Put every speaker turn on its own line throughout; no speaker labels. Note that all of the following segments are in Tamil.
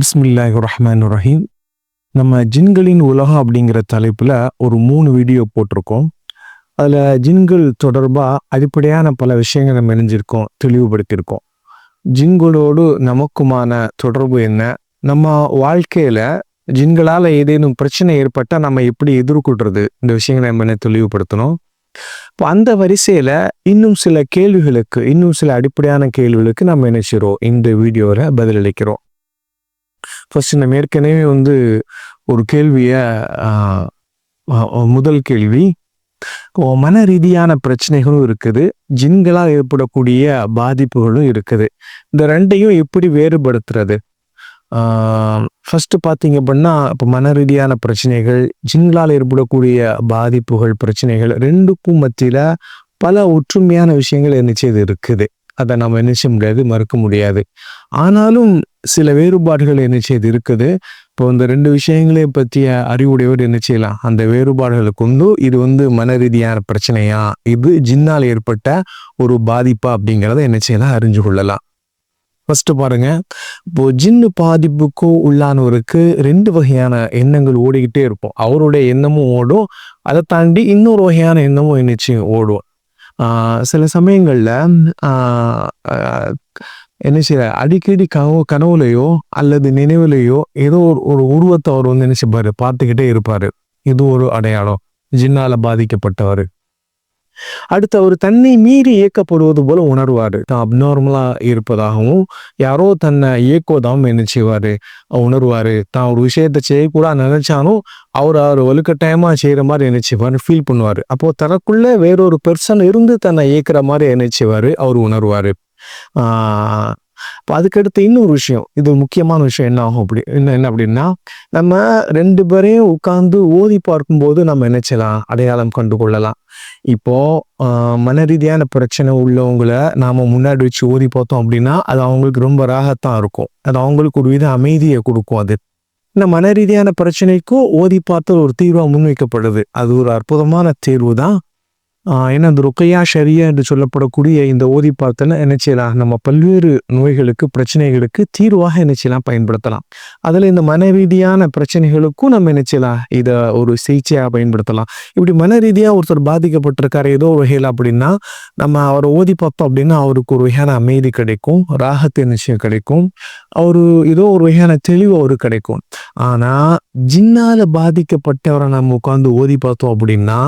பிஸ்மில்லாஹ் ரஹ்மான் ரஹீம் நம்ம ஜின்களின் உலகம் அப்படிங்கிற தலைப்பில் ஒரு மூணு வீடியோ போட்டிருக்கோம். அதில் ஜின்கள் தொடர்பாக அடிப்படையான பல விஷயங்கள் நம்ம இணைஞ்சிருக்கோம் தெளிவுபடுத்தியிருக்கோம். ஜின்களோடு நமக்குமான தொடர்பு என்ன? நம்ம வாழ்க்கையில் ஜின்களால் ஏதேனும் பிரச்சனை ஏற்பட்டால் நம்ம எப்படி எதிர்கொள்றது? இந்த விஷயங்களை நம்ம என்ன தெளிவுபடுத்தணும்? இப்போ அந்த வரிசையில் இன்னும் சில கேள்விகளுக்கு இன்னும் சில அடிப்படையான கேள்விகளுக்கு நம்ம என்ன செய்கிறோம் இந்த வீடியோவில் பதிலளிக்கிறோம். ஃபர்ஸ்ட் நம்ம ஏற்கனவே வந்து ஒரு கேள்வியை முதல் கேள்வி. மன ரீதியான பிரச்சனைகளும் இருக்குது. ஜின்களால் ஏற்படக்கூடிய பாதிப்புகளும் இருக்குது. இந்த ரெண்டையும் எப்படி வேறுபடுத்துறது? ஃபஸ்ட்டு பார்த்தீங்க அப்படின்னா இப்போ மன ரீதியான பிரச்சனைகள் ஜின்களால் ஏற்படக்கூடிய பாதிப்புகள் பிரச்சனைகள் ரெண்டுக்கும் மத்தியில் பல ஒற்றுமையான விஷயங்கள் என்ன செய்து இருக்குது. அதை நம்ம என்ன செய்ய முடியாது மறுக்க முடியாது. ஆனாலும் சில வேறுபாடுகள் என்ன செய்து இருக்குது? இப்போ இந்த ரெண்டு விஷயங்களை பற்றிய அறிவுடையவர் என்ன செய்யலாம்? அந்த வேறுபாடுகளை கொண்டு இது வந்து மன ரீதியான பிரச்சனையா? இது ஜின்னால் ஏற்பட்ட ஒரு பாதிப்பா அப்படிங்கிறத என்ன செய்யலாம்? அறிஞ்சு கொள்ளலாம். ஃபர்ஸ்ட் பாருங்க. இப்போ ஜின்னு பாதிப்புக்கோ உள்ளானவருக்கு ரெண்டு வகையான எண்ணங்கள் ஓடிக்கிட்டே இருப்போம் அவருடைய எண்ணமும் ஓடும். அதை தாண்டி இன்னொரு வகையான எண்ணமும் என்னச்சு ஓடும். சில சமயங்களில் என்ன செய்ய அடிக்கடி கனவு கனவுலையோ அல்லது நினைவுலையோ ஏதோ ஒரு ஒரு உருவத்தை அவர் வந்து நினச்சிப்பார் பார்த்துக்கிட்டே இருப்பார். இது ஒரு அடையாளம். ஜின்னால் பாதிக்கப்பட்டவர். அடுத்து அவர் தன்னை மீறி இயக்கப்படுவது போல உணர்வாரு. தான் அப்நார்மலா இருப்பதாகவும் யாரோ தன்னை இயக்குவதாகவும் என்ன செய்வாரு? உணர்வாரு. தான் ஒரு விஷயத்தை செய்யக்கூடாது நினைச்சாலும் அவர் அவர் வலுக்கட்டாயமா செய்யற மாதிரி என்ன ஃபீல் பண்ணுவாரு. அப்போ தனக்குள்ள வேறொரு பெர்சன் இருந்து தன்னை இயக்குற மாதிரி என்ன அவர் உணர்வாரு. ஆஹ் இப்போ அதுக்கடுத்து இன்னொரு விஷயம். இது ஒரு முக்கியமான விஷயம் என்ன ஆகும் அப்படி என்ன என்ன அப்படின்னா நம்ம ரெண்டு பேரையும் உட்கார்ந்து ஓதி பார்க்கும்போது நம்ம என்ன செய்யலாம்? அடையாளம் கண்டு கொள்ளலாம். இப்போ மன ரீதியான பிரச்சனை உள்ளவங்களை நாம முன்னாடி வச்சு ஓதி பார்த்தோம் அப்படின்னா அது அவங்களுக்கு ரொம்ப ராகத்தான் இருக்கும். அது அவங்களுக்கு ஒரு வித அமைதியை கொடுக்கும் அது. இந்த மன ரீதியான பிரச்சனைக்கும் ஓதி பார்த்து ஒரு தீர்வாக முன்வைக்கப்படுது. அது ஒரு அற்புதமான தீர்வு தான் ஏன்னா அந்த ருக்கையா ஷரியா என்று சொல்லப்படக்கூடிய இந்த ஓதி பார்த்தல என்ன செய்யலாம்? நம்ம பல்வேறு நோய்களுக்கு பிரச்சனைகளுக்கு தீர்வாக என்ன செய்யலாம்? பயன்படுத்தலாம். அதில் இந்த மன ரீதியான பிரச்சனைகளுக்கும் நம்ம என்ன செய்யலாம்? இதை ஒரு சிகிச்சையாக பயன்படுத்தலாம். இப்படி மன ரீதியாக ஒருத்தர் பாதிக்கப்பட்டிருக்காரு ஏதோ ஒரு வகையில் அப்படின்னா நம்ம அவரை ஓதி பார்த்தோம் அப்படின்னா அவருக்கு ஒரு வகையான அமைதி கிடைக்கும் ராகத்து நிச்சயம் கிடைக்கும் அவரு ஏதோ ஒரு வகையான தெளிவு அவருக்கு கிடைக்கும். ஆனால் ஜின்னால் பாதிக்கப்பட்டவரை நம்ம உட்காந்து ஓதி பார்த்தோம் அப்படின்னா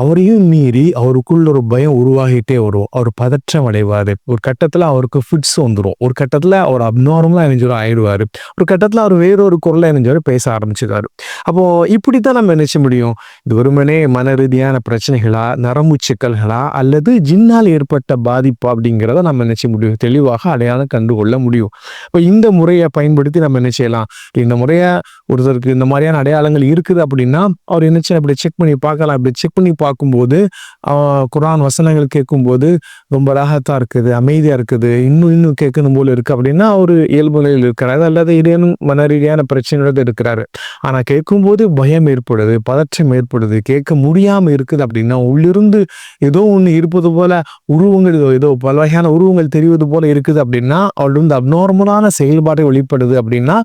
அவரையும் மீறி அவருக்குள்ள ஒரு பயம் உருவாகிட்டே வரும். அவர் பதற்றம் அடைவாரு. ஒரு கட்டத்துல அவருக்கு ஃபிட்ஸ் வந்துடும் ஒரு கட்டத்துல அவர் அப்நார்மலா இணைஞ்சிடும் ஆயிடுவாரு. ஒரு கட்டத்துல அவர் வேறொரு குரலை இணைஞ்சவர் பேச ஆரம்பிச்சிருக்காரு அப்போ இப்படித்தான் நம்ம நினைச்ச முடியும். இது வெறுமனே மன ரீதியான பிரச்சனைகளா நரம்பு சிக்கல்களா அல்லது ஜின்னால் ஏற்பட்ட பாதிப்பா அப்படிங்கிறத நம்ம நினைச்ச முடியும். தெளிவாக அடையாளம் கண்டுகொள்ள முடியும். இப்போ இந்த முறையை பயன்படுத்தி நம்ம என்ன செய்யலாம்? இந்த முறையை ஒருத்தருக்கு இந்த மாதிரியான அடையாளங்கள் இருக்குது அப்படின்னா அவர் என்ன செய்ய அப்படி செக் பண்ணி பார்க்கலாம். அப்படி செக் பண்ணி பார்க்கும்போது குரான் வசனங்கள் கேட்கும்போது ரொம்ப ராகத்தாக இருக்குது அமைதியாக இருக்குது இன்னும் இன்னும் கேட்கணும் போல இருக்குது அப்படின்னா அவர் இயல்பு நிலையில் இருக்கிறாரு. அல்லது ஏதேனும் மன ரீதியான பிரச்சனையோடு இருக்கிறாரு. ஆனால் கேட்கும்போது பயம் ஏற்படுது பதற்றம் ஏற்படுது கேட்க முடியாமல் இருக்குது அப்படின்னா உள்ளிருந்து ஏதோ ஒன்று இருப்பது போல உருவங்கள் ஏதோ பல வகையான உருவங்கள் தெரிவது போல இருக்குது அப்படின்னா அவள் வந்து அப்நார்மலான செயல்பாட்டை வெளிப்படுது அப்படின்னா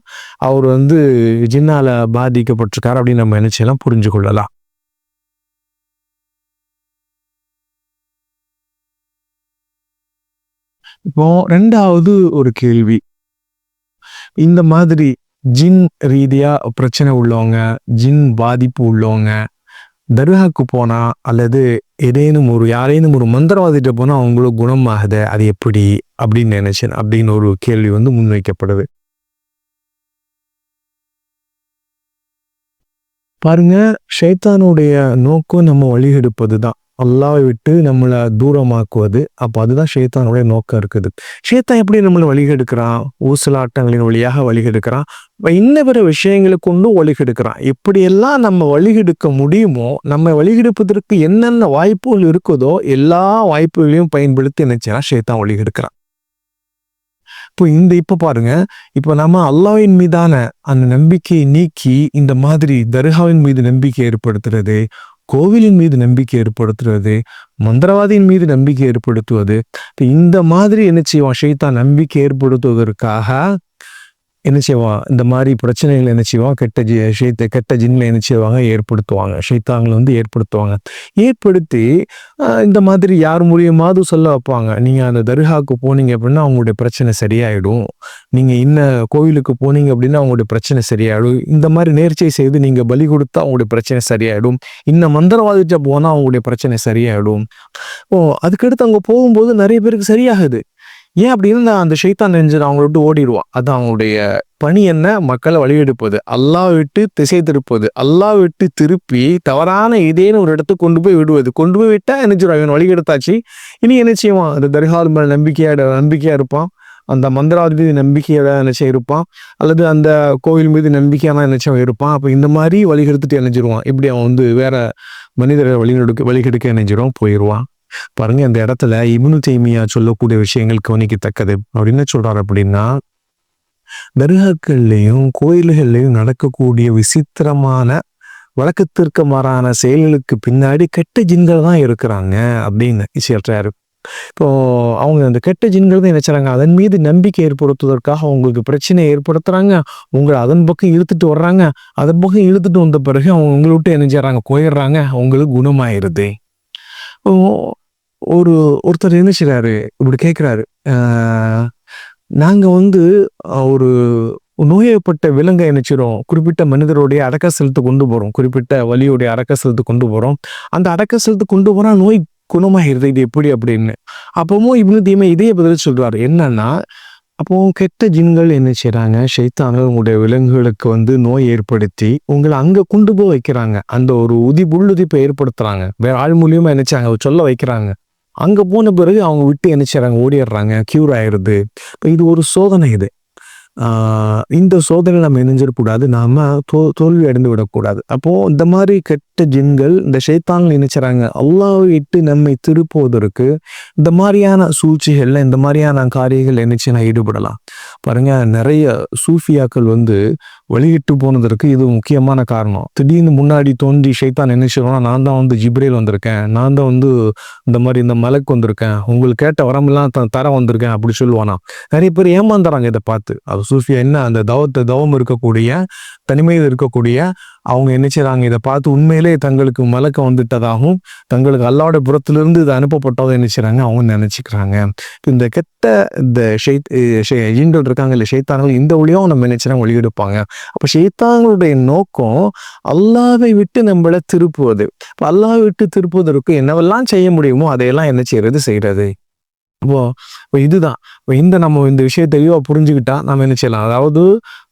அவர் வந்து ஜின்னால பாதிக்கப்பட்டிருக்காரு அப்படின்னு நம்ம நினைச்செல்லாம் புரிஞ்சு கொள்ளலாம். இப்போ ரெண்டாவது ஒரு கேள்வி. இந்த மாதிரி ஜின் ரீதியா பிரச்சனை உள்ளவங்க ஜின் பாதிப்பு உள்ளவங்க தர்காக்கு போனா அல்லது ஏதேனும் ஒரு யாரேனும் ஒரு மந்திரவாதிட்ட போனா அவங்களுக்கு குணமாகுது அது எப்படி அப்படின்னு நினைச்சேன் அப்படின்னு ஒரு கேள்வி வந்து முன்வைக்கப்படுது. பாருங்க ஷைத்தானுடைய நோக்கம் நம்ம வழிகெடுப்பது தான் அல்லாவை விட்டு நம்மளை தூரமாக்குவது. அப்போ அதுதான் ஷேத்தானுடைய நோக்கம் இருக்குது. ஷேத்தான் எப்படி நம்மளை வழிகெடுக்கிறான்? ஊசலாட்டங்களின் வழியாக வழிகெடுக்கிறான். இன்ன பிற விஷயங்களை கொண்டு வழிகெடுக்கிறான். எப்படியெல்லாம் நம்ம வழிகெடுக்க முடியுமோ நம்ம வழிகெடுப்பதற்கு என்னென்ன வாய்ப்புகள் இருக்குதோ எல்லா வாய்ப்புகளையும் பயன்படுத்தி நினைச்சா ஷேத்தான் வழிகெடுக்கிறான். இப்போ இந்த இப்போ பாருங்க. இப்போ நம்ம அல்லாவின் மீதான அந்த நம்பிக்கையை நீக்கி இந்த மாதிரி தர்காவின் மீது நம்பிக்கை ஏற்படுத்துறது கோவிலின் மீது நம்பிக்கை ஏற்படுத்துறது மந்திரவாதியின் மீது நம்பிக்கை ஏற்படுத்துவது. இந்த மாதிரி என்ன செய்வான்? ஷைத்தான் நம்பிக்கை ஏற்படுத்துவதற்காக என்ன செய்வான்? இந்த மாதிரி பிரச்சனைகள் என்ன செய்வான்? கெட்ட ஜி ஷெய்த்த கெட்ட ஜின்களை என்ன செய்வாங்க? ஏற்படுத்துவாங்க. ஷைத்தாங்களை வந்து ஏற்படுத்துவாங்க. ஏற்படுத்தி இந்த மாதிரி யார் மூலியமாவது சொல்ல வைப்பாங்க. நீங்கள் அந்த தர்காவுக்கு போனீங்க அப்படின்னா அவங்களுடைய பிரச்சனை சரியாயிடும். நீங்கள் இன்ன கோவிலுக்கு போனீங்க அப்படின்னா அவங்களுடைய பிரச்சனை சரியாயிடும். இந்த மாதிரி நேர்ச்சை செய்து நீங்கள் பலி கொடுத்தா அவங்களுடைய பிரச்சனை சரியாயிடும். இன்னும் மந்திரவாதிட்ட போனால் அவங்களுடைய பிரச்சனை சரியாயிடும். ஓ அதுக்கடுத்து அங்கே போகும்போது நிறைய பேருக்கு சரியாகுது. ஏன் அப்படின்னு அந்த ஷைத்தான் நெஞ்சன் அவங்கள விட்டு ஓடிடுவா அது அவங்களுடைய பணி என்ன? மக்களை வழியெடுப்பது அல்லாஹ் விட்டு திசை திருப்பது அல்லாஹ் விட்டு திருப்பி தவறான இதேன்னு ஒரு இடத்துக்கு கொண்டு போய் விடுவது. கொண்டு போய் விட்டா என்ன இவன் வழி எடுத்தாச்சு இனி என்ன செய்வான்? அந்த தர்கால் மேல நம்பிக்கையா நம்பிக்கையா இருப்பான். அந்த மந்திராவதி மீது நம்பிக்கையோட நினைச்சா இருப்பான்? அல்லது அந்த கோவில் மீது நம்பிக்கையான நினைச்சம் இருப்பான்? அப்போ இந்த மாதிரி வழிகெடுத்துட்டு இணைஞ்சிருவான் இப்படி அவன் வந்து வேற மனிதரை வழிகெடுக்க வழிகெடுக்க இணைஞ்சிரும் போயிடுவான் பாருங்க அந்த இடத்துல இபுனு தைமியா சொல்லக்கூடிய விஷயங்கள் கவனிக்கத்தக்கது. அப்படின்னு என்ன சொல்றாரு அப்படின்னா தர்காக்கள்லையும் கோயில்கள்லையும் நடக்கக்கூடிய விசித்திரமான வழக்கத்திற்கு மாறான செயல்களுக்கு பின்னாடி கெட்ட ஜின்கள் தான் இருக்கிறாங்க அப்படின்னு சொல்றாரு. இப்போ அவங்க அந்த கெட்ட ஜின்கள் தான் நினைச்சாங்க அதன் மீது நம்பிக்கை ஏற்படுத்துவதற்காக அவங்களுக்கு பிரச்சனையை ஏற்படுத்துறாங்க. உங்களை அதன் பக்கம் இழுத்துட்டு வர்றாங்க. அதன் பக்கம் இழுத்துட்டு வந்த பிறகு அவங்க உங்களை விட்டு என்ன செய்யறாங்க போயிடுறாங்க அவங்களுக்கு குணமாயிருது. ஒரு ஒருத்தர் என்ன செய்கிறாரு இப்படி கேட்குறாரு நாங்கள் வந்து ஒரு நோயப்பட்ட விலங்கை இணைச்சிரும் குறிப்பிட்ட மனிதருடைய அடக்க செலுத்து கொண்டு போகிறோம் குறிப்பிட்ட வலியுடைய அடக்க செலுத்து கொண்டு போகிறோம் அந்த அடக்க செலுத்து கொண்டு போனால் நோய் குணமாகிறது. இது எப்படி அப்படின்னு. அப்பவும் இவனு தீமை இதே பதில் சொல்கிறார் என்னன்னா அப்போ கெட்ட ஜின்கள் என்ன செய்கிறாங்க ஷைத்தான்கள் உங்களுடைய விலங்குகளுக்கு வந்து நோய் ஏற்படுத்தி உங்களை அங்கே கொண்டு போய் வைக்கிறாங்க. அந்த ஒரு உதி புல்லுதிப்பை ஏற்படுத்துகிறாங்க வேற ஆள் மூலியமாக நினைச்சாங்க சொல்ல வைக்கிறாங்க. அங்கே போன பிறகு அவங்க விட்டு என்ன ஓடிடுறாங்க க்யூர் ஆயிடுது. இப்போ இது ஒரு சோதனை இது. இந்த சோதனை நம்ம இணைஞ்சிடக்கூடாது நாம தோ தோல்வி அடைந்து விடக்கூடாது. அப்போ இந்த மாதிரி கெட்ட ஜின்கள் இந்த ஷைத்தான் நினைச்சுறாங்க அல்லாவை இட்டு நம்மை திருப்புவதற்கு இந்த மாதிரியான சூழ்ச்சிகள்ல இந்த மாதிரியான காரியங்கள் நினைச்சு நான் ஈடுபடலாம். பாருங்க நிறைய சூஃபியாக்கள் வந்து வழிகிட்டு போனதற்கு இது முக்கியமான காரணம். திடீர்னு முன்னாடி தோன்றி ஷைத்தான் என்ன நான் தான் வந்து ஜிப்ரேல் வந்திருக்கேன். நான் தான் வந்து இந்த மாதிரி இந்த மலைக்கு வந்திருக்கேன். உங்களுக்கு கேட்ட வரமெல்லாம் த- தர வந்திருக்கேன் அப்படி சொல்லுவானா? நிறைய பேர் ஏமாந்துறாங்க இதை பார்த்து. அது சூஃபியா என்ன? அந்த தவத்தை தவம் இருக்கக்கூடிய தனிமையில் இருக்கக்கூடிய அவங்க என்ன செய்கிறாங்க இதை பார்த்து உண்மையிலே தங்களுக்கு மலக்க வந்துட்டதாகவும் தங்களுக்கு அல்லாட புறத்திலிருந்து இது அனுப்பப்பட்டதும் என்ன செய்கிறாங்க அவங்க நினைச்சுக்கிறாங்க. இந்த கெட்ட இந்த ஷெய்த் ஜீன்கள் இருக்காங்க இல்லை ஷைத்தான்கள் இந்த ஒளியும் நம்ம நினைச்சுறாங்க ஒளியெடுப்பாங்க. அப்போ ஷைத்தான்களுடைய நோக்கம் அல்லாவை விட்டு நம்மளை திருப்புவது. இப்போ அல்லாவை விட்டு திருப்புவதற்கு என்னவெல்லாம் செய்ய முடியுமோ அதையெல்லாம் என்ன செய்யறது? செய்யறது. இப்போ இப்போ இதுதான். இப்போ இந்த நம்ம இந்த விஷயத்தை தெளிவாக புரிஞ்சுக்கிட்டா நம்ம என்ன செய்யலாம்? அதாவது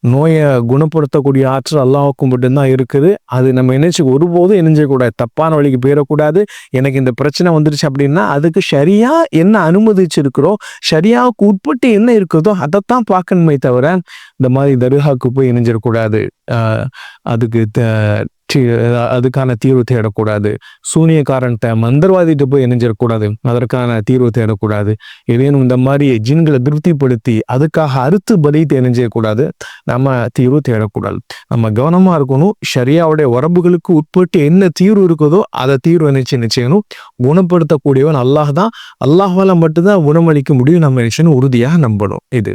நோயை குணப்படுத்தக்கூடிய ஆற்றல் அல்லாவுக்கும் மட்டும்தான் இருக்குது. அது நம்ம என்னச்சு ஒருபோதும் இணைஞ்சக்கூடாது தப்பான வழிக்கு போயிடக்கூடாது. எனக்கு இந்த பிரச்சனை வந்துருச்சு அப்படின்னா அதுக்கு சரியா என்ன அனுமதிச்சிருக்கிறோம்? சரியாவுக்கு உட்பட்டு என்ன இருக்குதோ அதைத்தான் பார்க்கணுமே தவிர இந்த மாதிரி தர்காவுக்கு போய் இணைஞ்சிடக்கூடாது அதுக்கு த- அதுக்கான தீர்வு தேடக்கூடாது. சூனியக்காரன்கிட்ட மந்திரவாதிட்டு போய் இணைஞ்சிடக்கூடாது. அதற்கான தீர்வு தேடக்கூடாது. ஏதேனும் இந்த மாதிரி ஜின்களை திருப்திப்படுத்தி அதுக்காக அறுத்து பலித்து இணைஞ்சிடக்கூடாது. நம்ம தீர்வு தேடக்கூடாது. நம்ம கவனமாக இருக்கணும். ஷரியாவுடைய வரம்புகளுக்கு உட்பட்டு என்ன தீர்வு இருக்குதோ அதை தீர்வு நினைச்சு நிச்சயணும். குணப்படுத்தக்கூடியவன் அல்லாஹ் தான். அல்லாஹால மட்டும்தான் குணமளிக்க முடியும். நம்ம நினைச்சுன்னு உறுதியாக நம்பணும். இது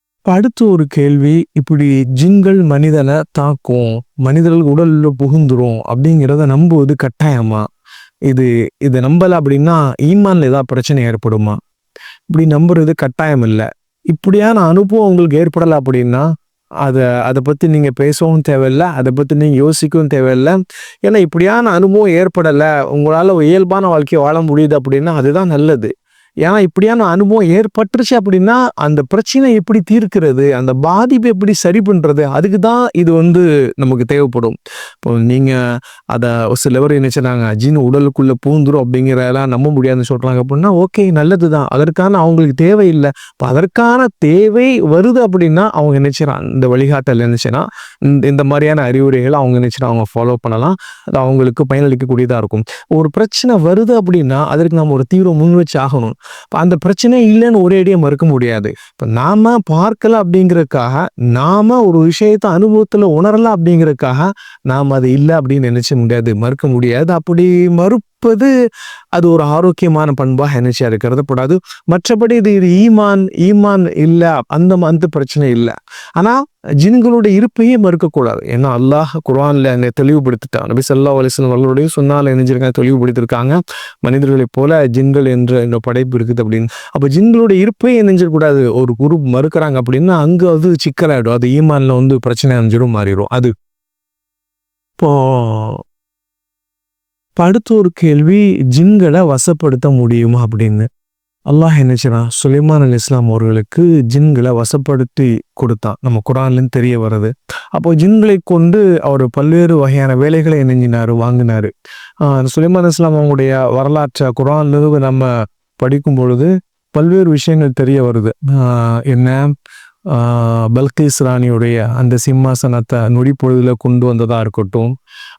இப்ப அடுத்து ஒரு கேள்வி இப்படி ஜின்கள் மனிதனை தாக்கும் மனிதர்கள் உடல்ல புகுந்துரும் அப்படிங்கிறத நம்புவது கட்டாயமா? இது இதை நம்பலை அப்படின்னா ஈமான்ல ஏதாவது பிரச்சனை ஏற்படுமா? இப்படி நம்புறது கட்டாயம் இல்லை. இப்படியான அனுபவம் உங்களுக்கு ஏற்படலை அப்படின்னா அதை அதை பற்றி நீங்கள் பேசவும் தேவையில்லை அதை பற்றி நீங்கள் யோசிக்கவும் தேவையில்லை. ஏன்னா இப்படியான அனுபவம் ஏற்படலை உங்களால் இயல்பான வாழ்க்கையை வாழ முடியுது அப்படின்னா அதுதான் நல்லது. ஏன்னா இப்படியான அனுபவம் ஏற்பட்டுருச்சு அப்படின்னா அந்த பிரச்சனை எப்படி தீர்க்கிறது அந்த பாதிப்பு எப்படி சரி பண்ணுறது அதுக்கு தான் இது வந்து நமக்கு தேவைப்படும். இப்போ நீங்கள் அதை ஒரு சிலவர் என்ன அஜின் உடலுக்குள்ளே பூந்துரும் அப்படிங்கிறதெல்லாம் நம்ப முடியாதுன்னு சொல்கிறாங்க அப்படின்னா ஓகே நல்லது தான். அதற்கான அவங்களுக்கு தேவையில்லை. இப்போ அதற்கான தேவை வருது அப்படின்னா அவங்க நினைச்சிடறான் இந்த வழிகாட்டல் நினைச்சுன்னா இந்த மாதிரியான அறிவுரைகளை அவங்க நினைச்சினா அவங்க ஃபாலோ பண்ணலாம். அது அவங்களுக்கு பயனளிக்கக்கூடியதாக இருக்கும். ஒரு பிரச்சனை வருது அப்படின்னா அதற்கு நம்ம ஒரு தீவிரம் முன் வச்சு ஆகணும். இப்போ அந்த பிரச்சனை இல்லைன்னு ஒரேடியாக மறுக்க முடியாது. இப்போ நாம பார்க்கல அப்படிங்கிறதுக்காக நாம ஒரு விஷயத்தை அனுபவத்தில் உணரல அப்படிங்கிறதுக்காக நாம் அது இல்லை அப்படின்னு நினச்ச முடியாது மறுக்க முடியாது. அப்படி மறு இருப்பது அது ஒரு ஆரோக்கியமான பண்பாக எனர்ஜியாக இருக்கிறது கூடாது. மற்றபடி இது இது ஈமான் ஈமான் இல்ல அந்த அந்த பிரச்சனை இல்லை. ஆனா ஜின்களுடைய இருப்பையே மறுக்கக்கூடாது. ஏன்னா அல்லாஹ் குரான்ல அங்க தெளிவுபடுத்திட்டான். நபி சல்லா அலைஹி அவர்களுடைய சொன்னால இணைஞ்சிருக்காங்க தெளிவுபடுத்திருக்காங்க. மனிதர்களைப் போல ஜின்கள் என்ற இந்த படைப்பு இருக்குது அப்படின்னு. அப்ப ஜின்களுடைய இருப்பையும் இணைஞ்சிடக்கூடாது. ஒரு குரு மறுக்கிறாங்க அப்படின்னா அங்க அது சிக்கலாயிடும். அது ஈமான்ல வந்து பிரச்சனை அணிஞ்சிடும் மாறிடும். அது. இப்போ படுத்த ஒரு கேள்வி ஜின்களை வசப்படுத்த முடியுமா அப்படின்னு. அல்லாஹ் என்ன செய்றான்? சுலைமான் அலி இஸ்லாம் அவர்களுக்கு ஜின்களை வசப்படுத்தி கொடுத்தான். நம்ம குரான்லேருந்து தெரிய வருது அப்போ ஜின்களை கொண்டு அவர் பல்வேறு வகையான வேலைகளை இணைஞ்சினார் வாங்கினாரு. சுலைமான் இஸ்லாம் அவங்களுடைய வரலாற்றை குரான்லேருந்து நம்ம படிக்கும் பொழுது பல்வேறு விஷயங்கள் தெரிய வருது. என்ன? பல்கிஸ் ராணியுடைய அந்த சிம்மாசனத்தை நொடி கொண்டு வந்ததாக இருக்கட்டும்.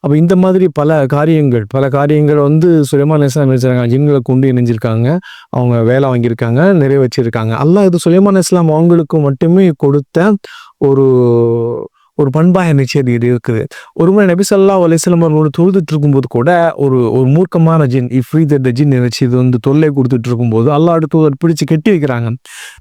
அப்போ இந்த மாதிரி பல காரியங்கள் பல காரியங்கள் வந்து சுலைமான் இஸ்லாம் நினைச்சிருக்காங்க ஜின்களை கொண்டு இணைஞ்சிருக்காங்க. அவங்க வேலை வாங்கியிருக்காங்க நிறைவேற்றிருக்காங்க அல்லாஹ் இது சுலைமான் இஸ்லாம் அவங்களுக்கு மட்டுமே கொடுத்த ஒரு ஒரு பண்பாக நிச்சயம் இது இருக்குது. ஒரு முறை நபி சல்லா அலிஸ்லாம் அவர்களோட தொழுதுட்டு இருக்கும்போது கூட ஒரு ஒரு மூர்க்கமான ஜின் இஃப்ரீத் த ஜின் நினைச்சு இது வந்து தொல்லை கொடுத்துட்டு இருக்கும்போது அல்லா அடுத்து பிடிச்சு கட்டி வைக்கிறாங்க.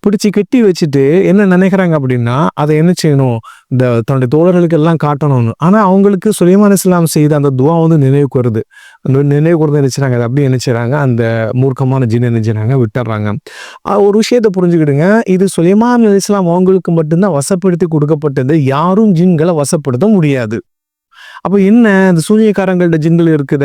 பிடிச்சு கட்டி வச்சுட்டு என்ன நினைக்கிறாங்க அப்படின்னா அதை என்ன செய்யணும்? இந்த தன்னுடைய தோழர்களுக்கு எல்லாம் காட்டணும்னு. ஆனால் அவங்களுக்கு சுலைமான் இஸ்லாம் செய்த அந்த துவா வந்து நினைவுக்கு வருது. நினைவு கூர்ந்து நினைச்சாங்க அதை அப்படியே நினைச்சாங்க அந்த மூர்க்கமான ஜின் நினைச்சாங்க விட்டுறாங்க. ஒரு விஷயத்தை புரிஞ்சுக்கிடுங்க. இது சுலைமான் இஸ்லாம் அவங்களுக்கு மட்டும்தான் வசப்படுத்தி கொடுக்கப்பட்டது. யாரும் ஜின்களை வசப்படுத்த முடியாது. அப்போ என்ன இந்த சூனியக்காரங்கள்ட்ட ஜின்கள் இருக்குத?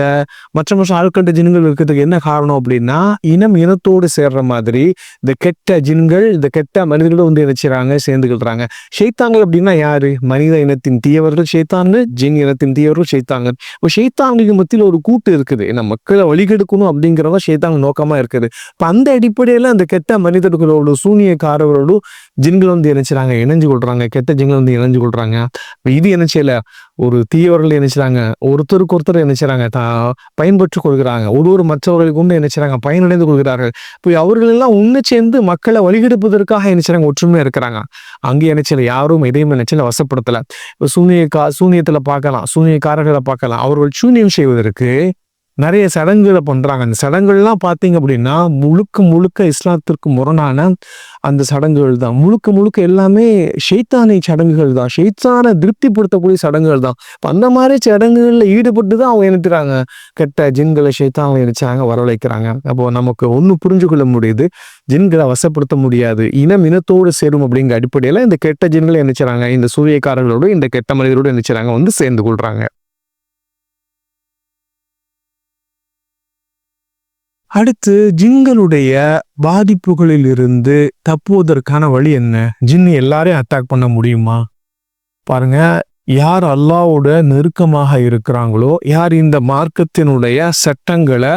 மற்ற மற்ற ஆட்கள்கிட்ட ஜின்கள் இருக்கிறதுக்கு என்ன காரணம் அப்படின்னா இனம் இனத்தோடு சேர்ற மாதிரி இந்த கெட்ட ஜின்கள் இந்த கெட்ட மனிதர்களும் வந்து இணைச்சிறாங்க சேர்ந்துக்கிட்டுறாங்க ஷெய்தாங்கள் அப்படின்னா யாரு? மனித இனத்தின் தீயவர்கள் ஷைத்தான்கள் ஜின் இனத்தின் தீயவர்கள் ஷைத்தாங்கள் இப்போ ஷெய்தாங்களுக்கு மத்தியில் ஒரு கூட்டு இருக்குது. ஏன்னா மக்களை வழிகெடுக்கணும் அப்படிங்கிறத ஷெய்தாங்க நோக்கமாக இருக்குது. இப்போ அந்த அடிப்படையில் அந்த கெட்ட மனிதர்களோட சூனியக்காரர்களோடும் ஜின்கள் வந்து இணைச்சிறாங்க இணைஞ்சு கொள்றாங்க கெட்ட ஜின்கள் வந்து இணைஞ்சு கொள்றாங்க இது என்ன செய்யல? ஒரு தீயவர்கள் நினைச்சாங்க ஒருத்தருக்கு ஒருத்தர் நினைச்சாங்க பயன்பெற்று கொள்கிறாங்க. ஒரு ஒரு மற்றவர்களுக்கு உண்டு நினைச்சாங்க பயனடைந்து கொள்கிறார்கள். இப்போ அவர்கள் எல்லாம் ஒன்று சேர்ந்து மக்களை வழிகெடுப்பதற்காக நினைச்சாங்க ஒற்றுமையா இருக்கிறாங்க. அங்கே நினைச்சல யாரும் எதையும் நினைச்சல வசப்படுத்தல. இப்போ சூனிய சூனியத்துல பார்க்கலாம். சூனியக்காரர்களை பார்க்கலாம். அவர்கள் சூனியம் செய்வதற்கு நிறைய சடங்குகளை பண்ணுறாங்க அந்த சடங்குகள்லாம் பார்த்தீங்க அப்படின்னா முழுக்க முழுக்க இஸ்லாத்திற்கு முரணான அந்த சடங்குகள் தான். முழுக்க முழுக்க எல்லாமே ஷெய்தானை சடங்குகள் தான். ஷெய்தானை திருப்திப்படுத்தக்கூடிய சடங்குகள் தான். இப்போ அந்த மாதிரி சடங்குகளில் ஈடுபட்டு தான் அவங்க நினைக்கிறாங்க கெட்ட ஜின்களை ஷெய்தானை நினைச்சாங்க வரவழைக்கிறாங்க. அப்போது நமக்கு ஒன்று புரிஞ்சு கொள்ள முடியுது. ஜின்களை வசப்படுத்த முடியாது. இனம் இனத்தோடு சேரும் அப்படிங்கிற அடிப்படையில் இந்த கெட்ட ஜின்களை நினைச்சாங்க இந்த சூரியக்காரர்களோடு இந்த கெட்ட மனிதரோடு நினைச்சாங்க வந்து சேர்ந்து கொள்கிறாங்க அடுத்து ஜின்களுடைய பாதிப்புகளில் இருந்து தப்புவதற்கான வழி என்ன? ஜின் எல்லாரையும் அட்டாக் பண்ண முடியுமா? பாருங்க யார் அல்லாவோட நெருக்கமாக இருக்கிறாங்களோ யார் இந்த மார்க்கத்தினுடைய சட்டங்களை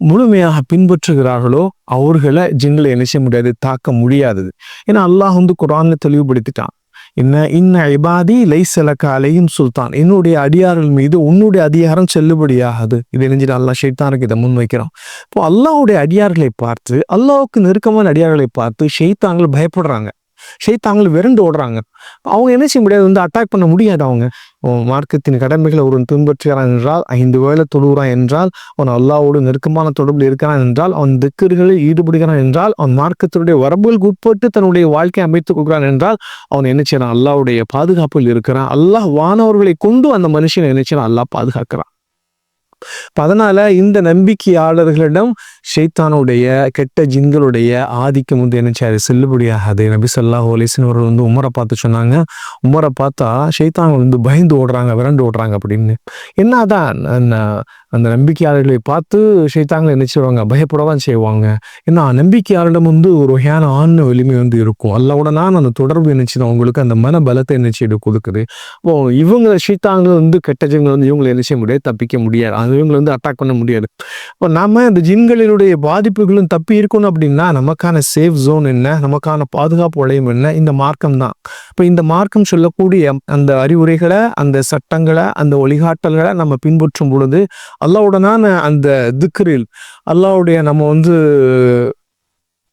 முழுமையாக பின்பற்றுகிறார்களோ அவர்களை ஜின்களை என்ன செய்ய முடியாது? தாக்க முடியாது ஏன்னா அல்லாஹ் வந்து குரான்ல தெளிவுபடுத்திட்டான். என்ன இன்ன இபாதி லைசலக்க அலையும் சுல்தான். என்னுடைய அடியார்கள் மீது உன்னுடைய அதிகாரம் செல்லுபடியாகாது. இது நெஞ்சிட்டு அல்லாஹ் ஷெய்தானுக்கு இதை முன் வைக்கிறோம் இப்போ அல்லாஹ்வுடைய அடியார்களை பார்த்து அல்லாவுக்கு நெருக்கமான அடியார்களை பார்த்து ஷெய்தான்கள் பயப்படுறாங்க. ஷெய்தான்கள் விரண்டு ஓடுறாங்க. அவங்க என்ன செய்ய முடியாது? வந்து அட்டாக் பண்ண முடியாது அவங்க. மார்க்கத்தின் கடமைகளை ஒருவன் பின்பற்றுகிறான் என்றால் ஐந்து வேலை தொழுகிறான் என்றால் அவன் அல்லாவோடு நெருக்கமான தொடர்பில் இருக்கிறான் என்றால் அவன் திக்கர்களில் ஈடுபடுகிறான் என்றால் அவன் மார்க்கத்தினுடைய வரம்புகளுக்கு உட்பட்டு தன்னுடைய வாழ்க்கையை அமைத்துக் கொள்கிறான் என்றால் அவன் என்ன செய்யறான்? அல்லாவுடைய பாதுகாப்பில் இருக்கிறான். அல்லாஹ் வானவர்களை கொண்டு அந்த மனுஷனை என்ன செய்யறான்? அல்லாஹ் பாதுகாக்கிறான். அதனால இந்த நம்பிக்கையாளர்களிடம் ஷைத்தானுடைய கெட்ட ஜின்களுடைய ஆதிக்கம் வந்து என்ன செய்யாது? செல்லுபடியாகாது. நபி சொல்லாஹ் அலிஸ்னு அவர்கள் வந்து உமரை பார்த்து சொன்னாங்க. உமரை பார்த்தா ஷைத்தான்கள் வந்து பயந்து ஓடுறாங்க விரண்டு ஓடுறாங்க அப்படின்னு. என்னதான் அந்த நம்பிக்கையாளர்களை பார்த்து ஷைத்தாங்களை என்ன செய்வாங்க பயப்படதான் செய்வாங்க. ஏன்னா நம்பிக்கையாளரிடம் வந்து ஒரு வகையான ஆன்ம வலிமை வந்து இருக்கும். அல்லவுடனான அந்த தொடர்பு என்னச்சுன்னா அவங்களுக்கு அந்த மன பலத்தை என்ன கொடுக்குது. இப்போ இவங்க ஷைத்தாங்கள் வந்து கெட்ட வந்து இவங்களை என்ன செய்ய முடியாது? தப்பிக்க முடியாது. அது இவங்களை வந்து அட்டாக் பண்ண முடியாது. இப்போ நாம இந்த ஜின்களினுடைய பாதிப்புகளும் தப்பி இருக்கணும் அப்படின்னா நமக்கான சேஃப் ஜோன் என்ன? நமக்கான பாதுகாப்பு வளையம் என்ன? இந்த மார்க்கம் தான். இப்போ இந்த மார்க்கம் சொல்லக்கூடிய அந்த அறிவுரைகளை அந்த சட்டங்களை அந்த வழிகாட்டல்களை நம்ம பின்பற்றும் பொழுது அல்லாவுடனான அந்த திக்ரில் அல்லாவுடைய நம்ம வந்து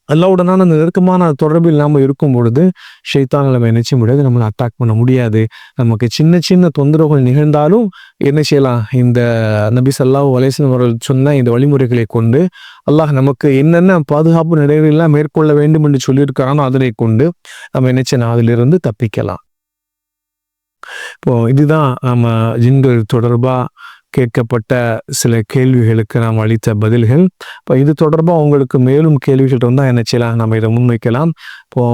அல்லாவுடனான அந்த நெருக்கமான தொடர்பில் நாம் இருக்கும் பொழுது ஷைத்தான் நம்ம நினைச்ச முடியாது? நம்மளை அட்டாக் பண்ண முடியாது. நமக்கு சின்ன சின்ன தொந்தரவுகள் நிகழ்ந்தாலும் என்ன செய்யலாம்? இந்த நபி சல்லாஹ் அலேஸ்லம் அவர்கள் சொன்ன இந்த வழிமுறைகளை கொண்டு அல்லாஹ் நமக்கு என்னென்ன பாதுகாப்பு நடைமுறைகள்லாம் மேற்கொள்ள வேண்டும் என்று சொல்லியிருக்கிறானோ அதனை கொண்டு நம்ம நினைச்ச அதிலிருந்து தப்பிக்கலாம். இப்போ இதுதான் நம்ம ஜின்கள் தொடர்பா கேட்கப்பட்ட சில கேள்விகளுக்கு நாம் அளித்த பதில்கள். இப்போ இது தொடர்பாக உங்களுக்கு மேலும் கேள்விகள் இருந்தால் என்ன செய்யலாம்? நம்ம இதை முன்வைக்கலாம். இப்போ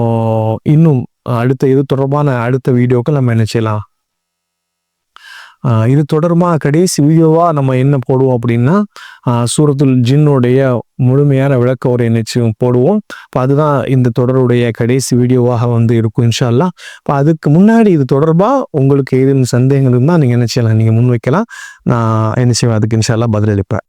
இன்னும் அடுத்த இது தொடர்பான அடுத்த வீடியோக்கள் நம்ம என்ன செய்யலாம்? இது தொடர்பாக கடைசி வீடியோவாக நம்ம என்ன போடுவோம் அப்படின்னா சூரத்துல் ஜின்னுடைய முழுமையான விளக்க உரை நிச்சயம் போடுவோம். இப்போ அதுதான் இந்த தொடருடைய கடைசி வீடியோவாக வந்து இருக்கும் இன்ஷால்லாம் இப்போ அதுக்கு முன்னாடி இது தொடர்பாக உங்களுக்கு ஏதேனும் சந்தேகங்கள் இருந்தால் நீங்கள் என்ன செய்யலாம்? நீங்கள் முன்வைக்கலாம். நான் என்ன செய்வேன்? அதுக்கு இன்ஷா பதிலளிப்பேன்.